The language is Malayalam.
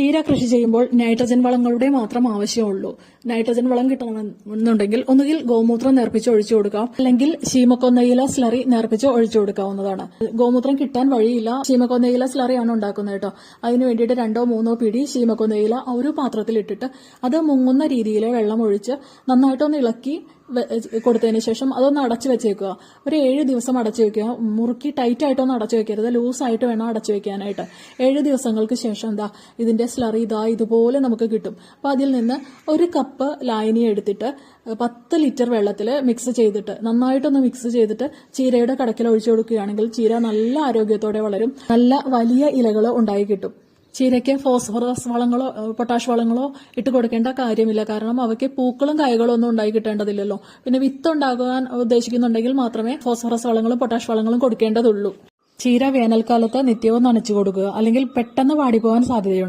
ചീര കൃഷി ചെയ്യുമ്പോൾ നൈട്രജൻ വളങ്ങളുടെ മാത്രം ആവശ്യമുള്ളൂ. നൈട്രജൻ വളം കിട്ടണമെന്നുണ്ടെങ്കിൽ ഒന്നുകിൽ ഗോമൂത്രം നേർപ്പിച്ച് ഒഴിച്ചു കൊടുക്കാം. അല്ലെങ്കിൽ ശീമക്കൊന്നയില സ്ലറി നേർപ്പിച്ച് ഒഴിച്ചു കൊടുക്കാവുന്നതാണ്. ഗോമൂത്രം കിട്ടാൻ വഴിയില്ല. ശീമക്കൊന്നയില ആണ് ഉണ്ടാക്കുന്നത് കേട്ടോ. അതിന് വേണ്ടിയിട്ട് രണ്ടോ മൂന്നോ പിടി ശീമക്കൊന്നയില ഒരു പാത്രത്തിൽ ഇട്ടിട്ട് അത് മുങ്ങുന്ന രീതിയിൽ വെള്ളം ഒഴിച്ച് നന്നായിട്ടൊന്ന് ഇളക്കി കൊടുത്തതിന് ശേഷം അതൊന്ന് അടച്ചു വെച്ചേക്കുക. ഒരു ഏഴ് ദിവസം അടച്ചു വെക്കുക. മുറുക്കി ടൈറ്റ് ആയിട്ടൊന്നും അടച്ചു വെക്കരുത്. ലൂസായിട്ട് വേണം അടച്ചു വെക്കാനായിട്ട്. ഏഴ് ദിവസങ്ങൾക്ക് ശേഷം എന്താ ഇതിന്റെ സ്ലറി ഇതാ ഇതുപോലെ നമുക്ക് കിട്ടും. അപ്പൊ അതിൽ നിന്ന് ഒരു കപ്പ് ലായനി എടുത്തിട്ട് പത്ത് ലിറ്റർ വെള്ളത്തിൽ മിക്സ് ചെയ്തിട്ട് നന്നായിട്ടൊന്ന് മിക്സ് ചെയ്തിട്ട് ചീരയുടെ കടക്കിൽ ഒഴിച്ചു കൊടുക്കുകയാണെങ്കിൽ ചീര നല്ല ആരോഗ്യത്തോടെ വളരും. നല്ല വലിയ ഇലകൾ ഉണ്ടായി കിട്ടും. ചീരയ്ക്ക് ഫോസ്ഫറസ് വളങ്ങളോ പൊട്ടാഷ് വളങ്ങളോ ഇട്ട് കൊടുക്കേണ്ട കാര്യമില്ല. കാരണം അവയ്ക്ക് പൂക്കളും കായകളും ഒന്നും ഉണ്ടായി കിട്ടേണ്ടതില്ലല്ലോ. പിന്നെ വിത്ത് ഉണ്ടാകാൻ ഉദ്ദേശിക്കുന്നുണ്ടെങ്കിൽ മാത്രമേ ഫോസ്ഫറസ് വളങ്ങളും പൊട്ടാഷ് വളങ്ങളും കൊടുക്കേണ്ടതുള്ളൂ. ചീര വേനൽക്കാലത്ത് നിത്യവും നനച്ചു കൊടുക്കുക. അല്ലെങ്കിൽ പെട്ടെന്ന് വാടിപോകാൻ സാധ്യതയുണ്ട്.